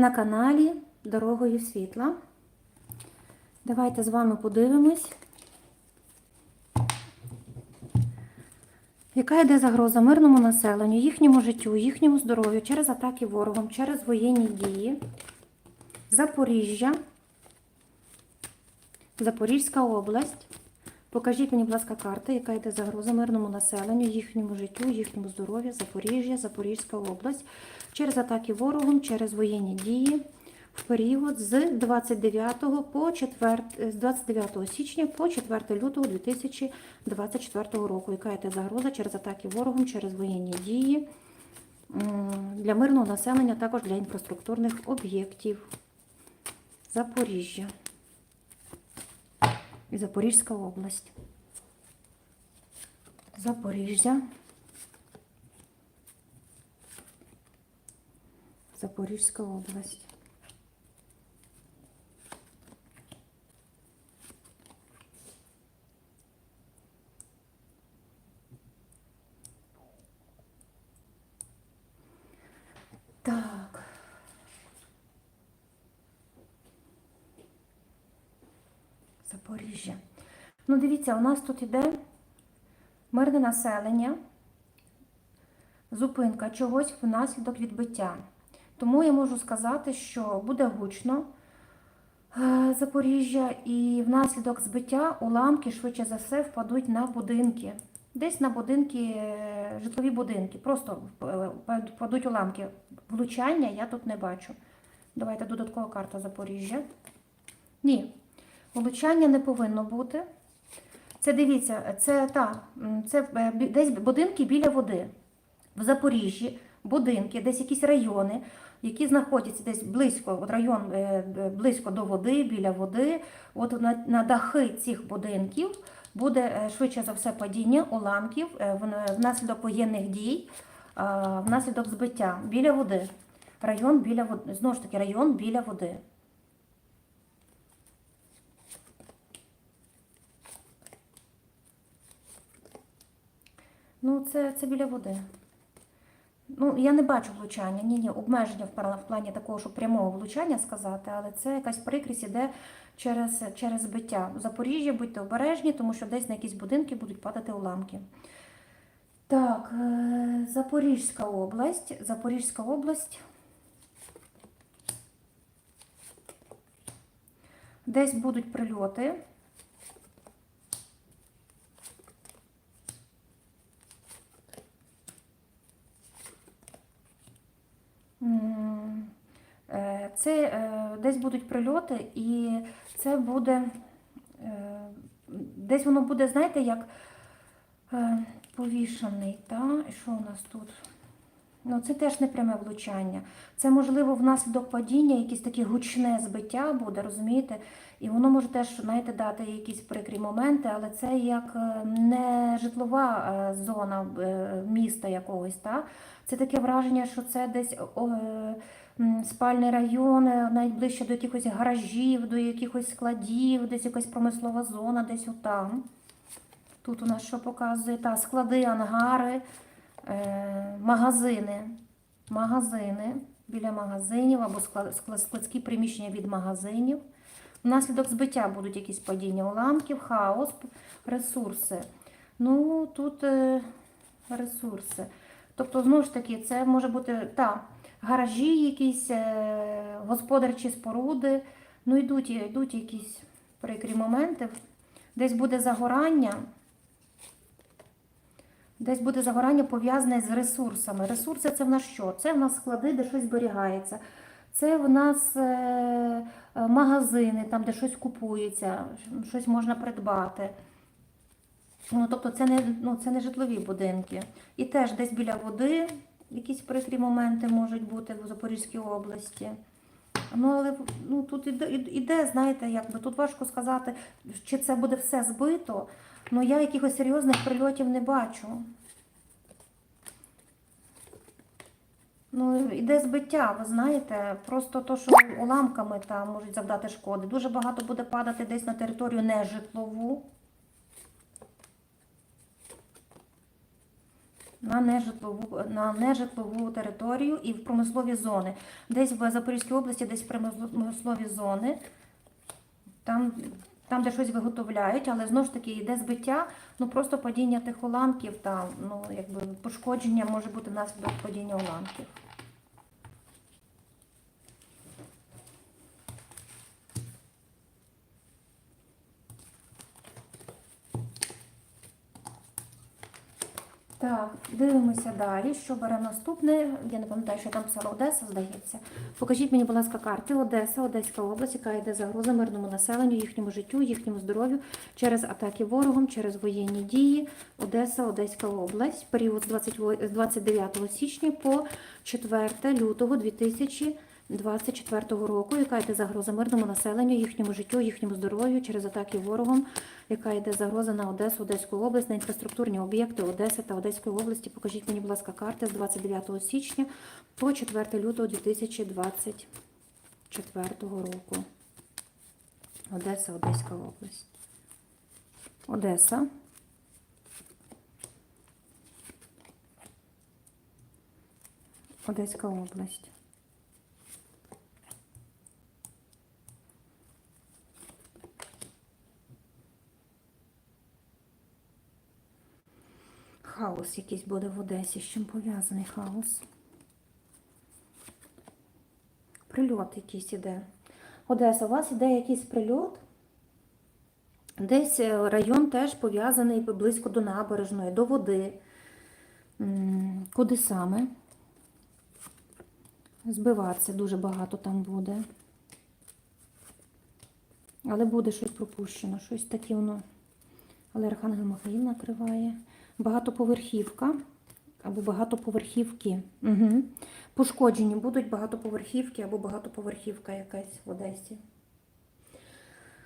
на каналі Дорогою світла. Давайте з вами подивимось, яка йде загроза мирному населенню, їхньому життю, їхньому здоров'ю через атаки ворогом, через воєнні дії. Запоріжжя, Запорізька область. Покажіть мені, будь ласка, карти, яка йде загроза мирному населенню, їхньому життю, їхньому здоров'ю, Запоріжжя, Запорізька область, через атаки ворогом, через воєнні дії в період з 29 по 4, з 29 січня по 4 лютого 2024 року. Яка йде загроза через атаки ворогом, через воєнні дії для мирного населення, також для інфраструктурних об'єктів. Запоріжжя і Запорізька область. Запоріжжя. Запорізька область. Так. Запоріжжя. Ну, дивіться, у нас тут іде мирне населення, зупинка чогось внаслідок відбиття. Тому я можу сказати, що буде гучно е, Запоріжжя, і внаслідок збиття уламки швидше за все впадуть на будинки. Десь на будинки, е, житлові будинки. Просто е, впадуть уламки. Влучання я тут не бачу. Давайте додаткова карта Запоріжжя. Ні, влучання не повинно бути. Це дивіться, це та, це е, десь будинки біля води. В Запоріжжі будинки, десь якісь райони, які знаходяться десь близько, от район е, е, близько до води, біля води. От на, на дахи цих будинків буде швидше за все падіння уламків внаслідок воєнних дій, внаслідок збиття біля води. Район біля води. Знову ж таки, район біля води. Ну, це, це біля води. Ну, я не бачу влучання. Ні, ні, обмеження в плані такого, щоб прямого влучання сказати, але це якась прикрість іде через, через збиття. У Запоріжжі будьте обережні, тому що десь на якісь будинки будуть падати уламки. Так, е, Запорізька область. Запорізька область. Десь будуть прильоти. Це е, десь будуть прильоти, і це буде е, десь воно буде, знаєте, як е, повішаний. Та? І що у нас тут? Ну, це теж не пряме влучання. Це, можливо, внаслідок падіння якесь таке гучне збиття буде, розумієте? І воно може теж, знаєте, дати якісь прикрі моменти, але це як е, не житлова е, зона е, міста якогось. Та? Це таке враження, що це десь спальний район, навіть ближче до якихось гаражів, до якихось складів, десь якась промислова зона, десь отам. Тут у нас що показує? Та, склади, ангари, магазини. Магазини біля магазинів або склад- склад- складські приміщення від магазинів. Внаслідок збиття будуть якісь падіння уламків, хаос, ресурси. Ну, тут е, ресурси. Тобто, знову ж таки, це може бути та, гаражі, якісь е, господарчі споруди. Ну, йдуть, йдуть якісь прикрі моменти. Десь буде загорання. Десь буде загорання пов'язане з ресурсами. Ресурси це в нас що? Це в нас склади, де щось зберігається. Це в нас е, е, магазини, там, де щось купується, щось можна придбати. Ну, тобто це не, ну, це не житлові будинки. І теж десь біля води якісь прикрі моменти можуть бути в Запорізькій області. Ну, але ну, тут іде, іде, знаєте, якби тут важко сказати, чи це буде все збито. Ну, я якихось серйозних прильотів не бачу. Ну, іде збиття, ви знаєте, просто то, що уламками там можуть завдати шкоди. Дуже багато буде падати десь на територію нежитлову. на нежитлову, на нежитлову територію і в промислові зони. Десь в Запорізькій області, десь в промислові зони, там, там де щось виготовляють, але знову ж таки йде збиття, ну просто падіння тих уламків, там, ну, якби пошкодження може бути внаслідок падіння уламків. Так, дивимося далі. Що бере наступне? Я не пам'ятаю, що там писала Одеса, здається. Покажіть мені, будь ласка, карти Одеса, Одеська область, яка йде загроза мирному населенню, їхньому життю, їхньому здоров'ю через атаки ворогом, через воєнні дії. Одеса, Одеська область, період з 28 з 29 січня по 4 лютого 2024 року, яка йде загроза мирному населенню, їхньому життю, їхньому здоров'ю через атаки ворогом, яка йде загроза на Одесу, Одеську область, на інфраструктурні об'єкти Одеси та Одеської області. Покажіть мені, будь ласка, карти з 29 січня по 4 лютого 2024 року. Одеса, Одеська область. Одеса. Одеська область. Хаос якийсь буде в Одесі. З чим пов'язаний хаос? Прильот якийсь іде. Одеса, у вас іде якийсь прильот? Десь е, район теж пов'язаний близько до набережної, до води. Куди саме? Збиватися дуже багато там буде. Але буде щось пропущено, щось таке воно. Але Архангел Михаїл накриває. Багатоповерхівка або багатоповерхівки. Угу. Пошкоджені будуть багатоповерхівки або багатоповерхівка якась в Одесі.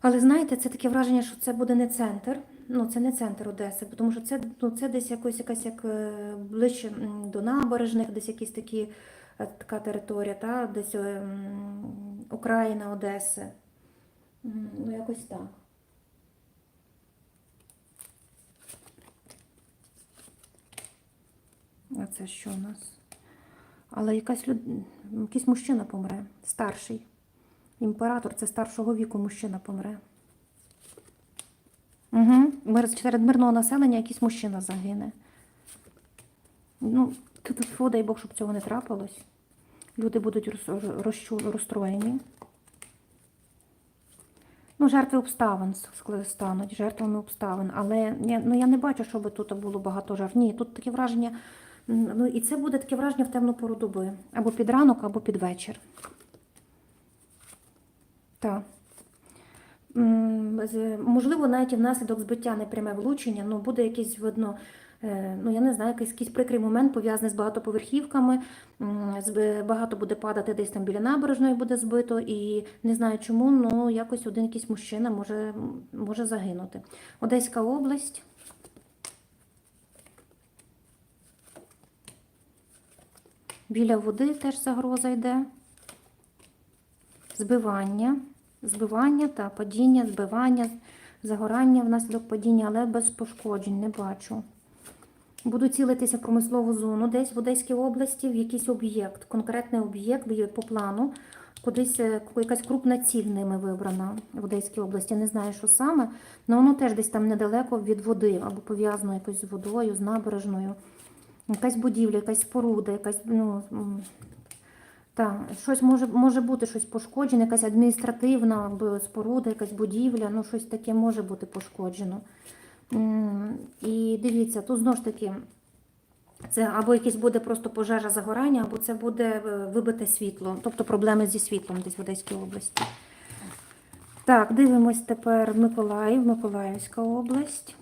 Але знаєте, це таке враження, що це буде не центр. Ну, це не центр Одеси, тому що це, ну, це десь якось якась як е, ближче до набережних, десь якісь такі, е, така територія, та? десь е, Україна Одеси. Ну, якось так. А це що у нас? Але якась люд... якийсь мужчина помре, старший. Імператор це старшого віку мужчина помре. Угу. Серед мирного населення якийсь мужчина загине. Ну, тут дай Бог, щоб цього не трапилось. Люди будуть розстроєні. Ну, жертви обставин стануть, жертвами обставин. Але я, ну, я не бачу, щоб тут було багато жертв. Ні, тут таке враження. Ну, і це буде таке враження в темну пору доби. Або під ранок, або під вечір. Так. Можливо, навіть і внаслідок збиття непряме влучення, ну буде якийсь видно, е, ну я не знаю, якийсь, якийсь прикрий момент пов'язаний з багатоповерхівками. Багато буде падати десь там біля набережної буде збито, і не знаю чому, ну якось один якийсь мужчина може, може загинути. Одеська область. Біля води теж загроза йде. Збивання, збивання та падіння, збивання, загорання внаслідок падіння, але без пошкоджень не бачу. Буду цілитися в промислову зону, десь в Одеській області, в якийсь об'єкт, конкретний об'єкт по плану. Кудись е, якась крупна ціль ними вибрана в Одеській області. Не знаю, що саме, але воно теж десь там недалеко від води, або пов'язано якось з водою, з набережною. Якась будівля, якась споруда, якась, ну, так, щось може, може бути щось пошкоджене, якась адміністративна споруда, якась будівля, ну щось таке може бути пошкоджено. І дивіться, тут знову ж таки, це або якесь буде просто пожежа загорання, або це буде е, вибите світло, тобто проблеми зі світлом десь в Одеській області. Так, дивимось тепер Миколаїв, Миколаївська область.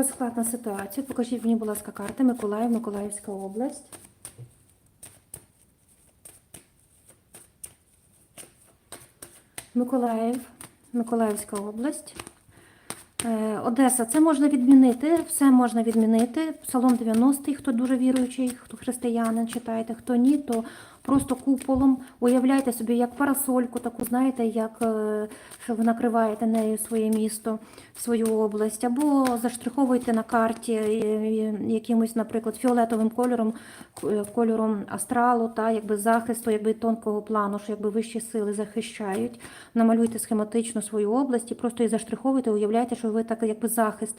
Розклад на ситуацію. Покажіть мені, будь ласка, карти Миколаїв, Миколаївська область. Миколаїв, Миколаївська область. Е, Одеса, це можна відмінити, все можна відмінити. Псалом 90-й, хто дуже віруючий, хто християнин читаєте, хто ні, то просто куполом уявляйте собі як парасольку, таку знаєте, як е, що ви накриваєте нею своє місто, свою область, або заштриховуєте на карті е, е, якимось, наприклад, фіолетовим кольором, кольором астралу, та якби захисту, якби тонкого плану, що якби вищі сили захищають. Намалюйте схематично свою область і просто її заштриховуйте, уявляйте, що ви так якби захист,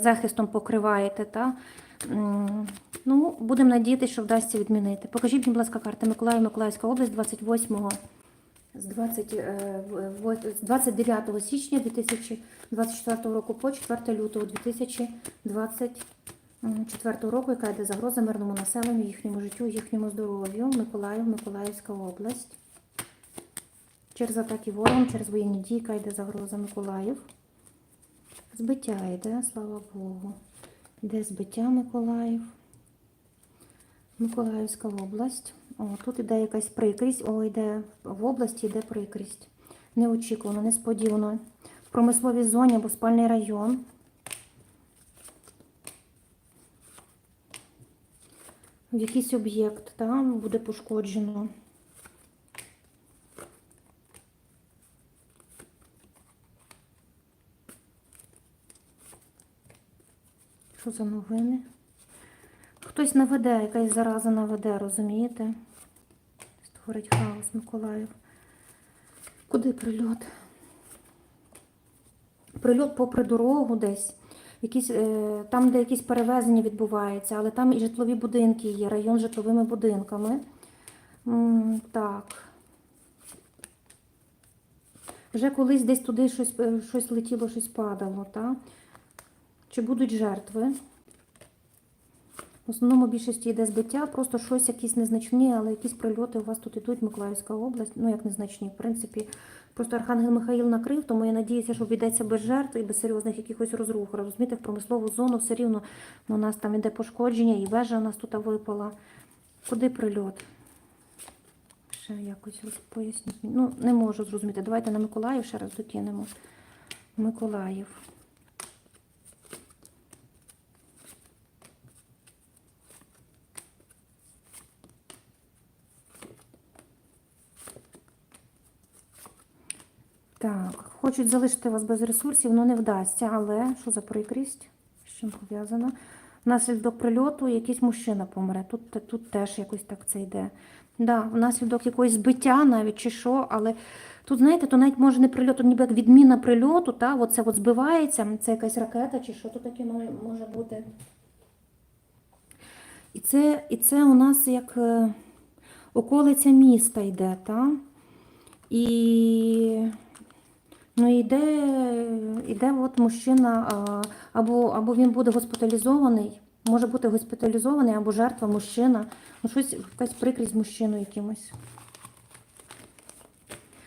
захистом покриваєте. Та? Ну, будемо надіятися, що вдасться відмінити. Покажіть, мені, будь ласка, карти Миколаїв, Миколаївська область 28 з 20, е, 29 січня 2024 року по 4 лютого 2024 року, яка йде загроза мирному населенню, їхньому життю, їхньому здоров'ю. Миколаїв, Миколаївська область. Через атаки ворогом, через воєнні дії, яка йде загроза Миколаїв. Збиття йде, слава Богу. Йде збиття Миколаїв. Миколаївська область. О, тут іде якась прикрість. О, йде в області йде прикрість. Неочікувано, несподівано. В промисловій зоні або спальний район. В якийсь об'єкт там буде пошкоджено. Що за новини? Хтось наведе, якась зараза наведе, розумієте? Створить хаос Миколаїв. Куди прильот? Прильот попри дорогу десь. Якісь, е, там, де якісь перевезення відбуваються, але там і житлові будинки є, район з житловими будинками. Так. Вже колись десь туди щось, е, щось летіло, щось падало, так? Чи будуть жертви? В основному більшості йде збиття, просто щось якісь незначні, але якісь прильоти у вас тут ідуть, Миколаївська область, ну як незначні, в принципі. Просто Архангел Михаїл накрив, тому я надіюся, що обійдеться без жертв і без серйозних якихось розрух. Розумієте, в промислову зону все рівно у нас там іде пошкодження, і вежа у нас тут випала. Куди прильот? Ще якось поясніть. Ну, не можу зрозуміти. Давайте на Миколаїв ще раз докинемо. Миколаїв. Так, хочуть залишити вас без ресурсів, але не вдасться. Але що за прикрість? З чим пов'язано? Внаслідок прильоту якийсь мужчина помре. Тут, тут теж якось так це йде. Да, внаслідок якогось збиття навіть чи що, але тут, знаєте, то навіть може не прильот, то ніби як відміна прильоту, та, от це от збивається, це якась ракета чи що тут таке може, бути. І це, і це у нас як е, околиця міста йде, та? І Ну, йде, йде от мужчина, або, або він буде госпіталізований, може бути госпіталізований, або жертва мужчина. Ну, щось, якась прикрість мужчину якимось.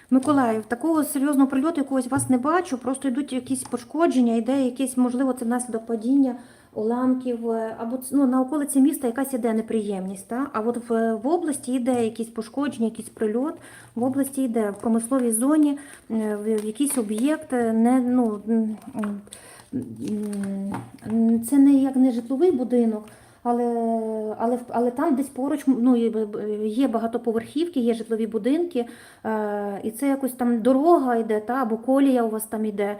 Миколаїв, такого серйозного прильоту якогось вас не бачу, просто йдуть якісь пошкодження, йде якесь, можливо, це внаслідок падіння уламків, е, або ну, на околиці міста якась іде неприємність. Та? А от в, в області йде якісь пошкодження, якийсь прильот, в області йде в промисловій зоні, е, в якийсь об'єкт, е, не, ну, це не як не житловий будинок. Але, але, але там десь поруч ну, є- багатоповерхівки, є житлові будинки, і це якось там дорога йде, та, або колія у вас там йде,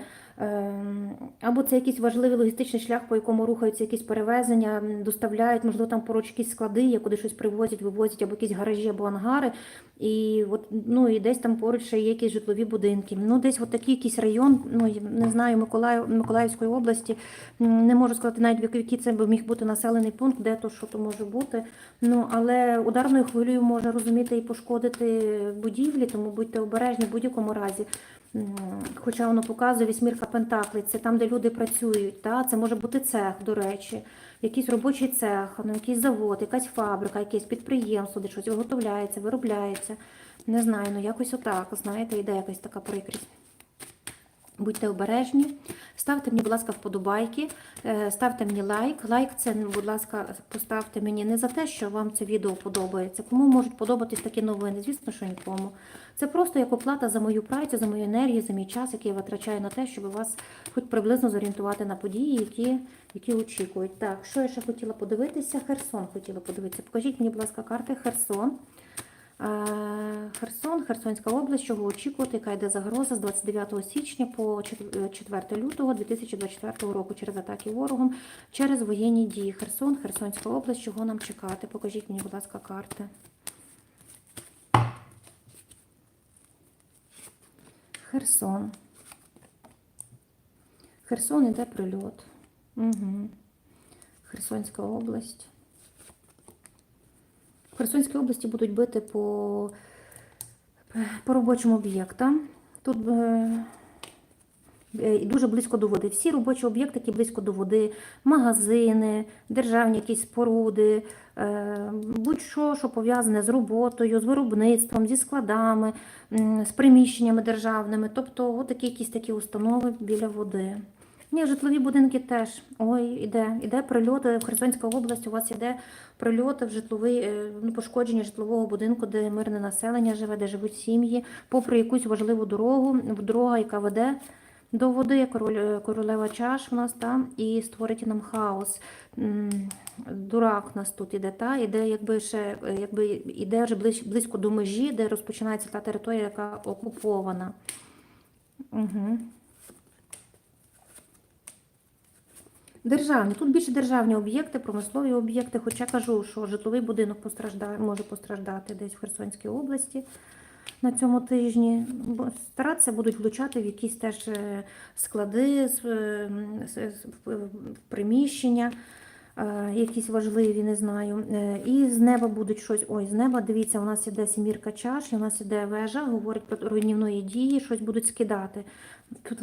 або це якийсь важливий логістичний шлях, по якому рухаються якісь перевезення, доставляють, можливо, там поруч якісь склади, є, куди щось привозять, вивозять, або якісь гаражі, або ангари. І, от, ну, і десь там поруч ще є якісь житлові будинки. Ну, десь от такий якийсь район, ну, не знаю, Миколаїв, Миколаївської області, не можу сказати навіть, який це міг бути населений пункт, де то, що то може бути. Ну, але ударною хвилею може розуміти і пошкодити будівлі, тому будьте обережні в будь-якому разі. Хоча воно показує вісьмірка Пентаклей, це там, де люди працюють. Та? Це може бути цех, до речі, якийсь робочий цех, ну, якийсь завод, якась фабрика, якесь підприємство, де щось виготовляється, виробляється. Не знаю, ну якось отак, знаєте, йде якась така прикрість. Будьте обережні, ставте мені, будь ласка, вподобайки, е, ставте мені лайк. Лайк це, будь ласка, поставте мені не за те, що вам це відео подобається. Кому можуть подобатись такі новини? Звісно, що нікому. Це просто як оплата за мою працю, за мою енергію, за мій час, який я витрачаю на те, щоб вас хоч приблизно зорієнтувати на події, які, які очікують. Так, що я ще хотіла подивитися? Херсон хотіла подивитися. Покажіть мені, будь ласка, карти Херсон. Е, Херсон, Херсонська область, чого очікувати, яка йде загроза з 29 січня по 4 лютого 2024 року через атаки ворогом, через воєнні дії. Херсон, Херсонська область, чого нам чекати? Покажіть мені, будь ласка, карти. Херсон. Херсон іде прильот. Угу. Херсонська область. В Херсонській області будуть бити по, по робочим об'єктам. Тут е, е, і дуже близько до води. Всі робочі об'єкти, які близько до води, магазини, державні якісь споруди, е, будь-що, що пов'язане з роботою, з виробництвом, зі складами, з приміщеннями державними. Тобто, от такі якісь такі установи біля води. Ні, житлові будинки теж. Ой, іде, іде прильоти в Херсонській області. У вас іде прильоти в житловий, е, ну, пошкодження житлового будинку, де мирне населення живе, де живуть сім'ї, попри якусь важливу дорогу, дорога, яка веде до води, е, королева чаш у нас там, і створить нам хаос. Дурак у нас тут іде, та іде, якби ще е, якби іде вже близько до межі, де розпочинається та територія, яка окупована. Угу. Державні, тут більше державні об'єкти, промислові об'єкти, хоча кажу, що житловий будинок може постраждати десь в Херсонській області на цьому тижні. Старатися будуть влучати в якісь теж склади, приміщення, якісь важливі, не знаю. Е, І з неба будуть щось. Ой, з неба, дивіться, у нас іде сімірка чаш, у нас іде вежа, говорить про руйнівної дії, щось будуть скидати. Тут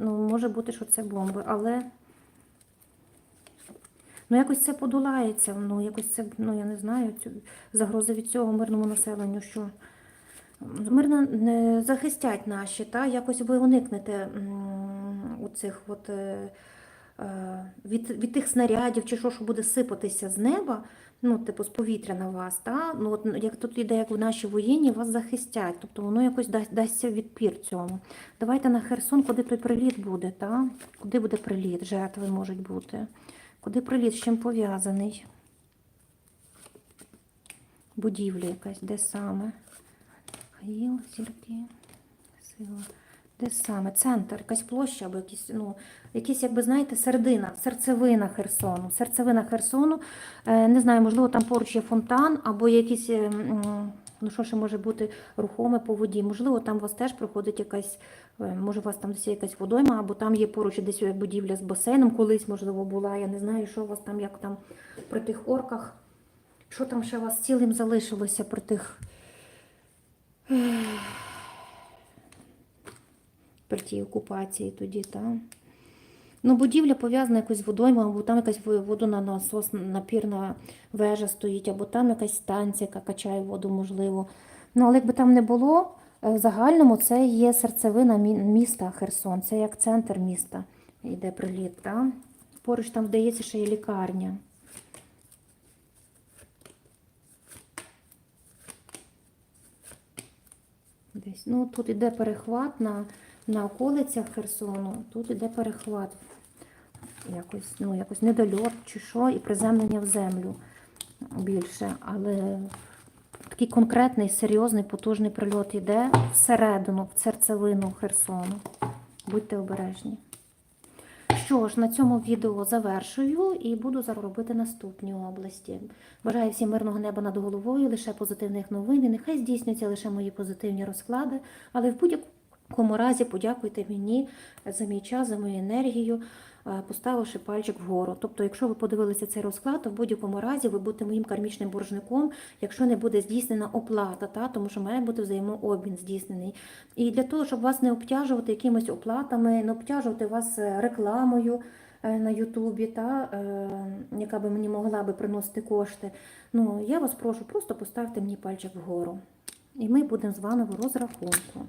ну, може бути, що це бомби, але. Ну, якось це подолається, ну, якось це, ну, я не знаю, загрози від цього мирному населенню, що мирно захистять наші, та, якось ви уникнете м, у цих от, е, е, від, від тих снарядів чи що, що буде сипатися з неба, ну, типу, з повітря на вас, та, ну, от, як тут іде, як в наші воєнні, вас захистять, тобто воно якось дасть, дасться відпір цьому. Давайте на Херсон, куди той приліт буде, та? куди буде приліт, жертви можуть бути. Куди приліт з чим пов'язаний? Будівля якась, де саме? Хаїл, зірки, сила. Де саме? Центр, якась площа або якісь, ну, якісь, якби, знаєте, середина, серцевина Херсону. Серцевина Херсону. Е, не знаю, можливо, там поруч є фонтан, або якісь, е, м, ну що ще може бути рухоме по воді. Можливо, там у вас теж проходить якась, е, може, у вас там десь є якась водойма, або там є поруч десь будівля з басейном, колись, можливо, була. Я не знаю, що у вас там, як там при тих орках. Що там ще у вас цілим залишилося при тих. При тій окупації тоді, так. Ну, будівля пов'язана якось з водоймою, або там якась водонасос, напірна вежа стоїть, або там якась станція, яка качає воду, можливо. Ну, але якби там не було, е, в загальному це є серцевина міста Херсон, це як центр міста йде приліт. Так? Поруч там, здається, ще є лікарня. Десь. Ну, тут іде перехват на, на околицях Херсону, тут іде перехват. Якось, ну, якось недольот чи що, і приземлення в землю більше. Але такий конкретний, серйозний, потужний прильот іде всередину, в серцевину Херсону. Будьте обережні. Що ж, на цьому відео завершую і буду зараз робити наступні області. Бажаю всім мирного неба над головою, лише позитивних новин. І нехай здійснюються лише мої позитивні розклади, але в будь-якому разі подякуйте мені за мій час, за мою енергію, е, поставивши пальчик вгору. Тобто, якщо ви подивилися цей розклад, то в будь-якому разі ви будете моїм кармічним боржником, якщо не буде здійснена оплата, та, тому що має бути взаємообмін здійснений. І для того, щоб вас не обтяжувати якимись оплатами, не обтяжувати вас е, рекламою е, на Ютубі, та, е, яка би мені могла би приносити кошти, ну, я вас прошу, просто поставте мені пальчик вгору. І ми будемо з вами в розрахунку.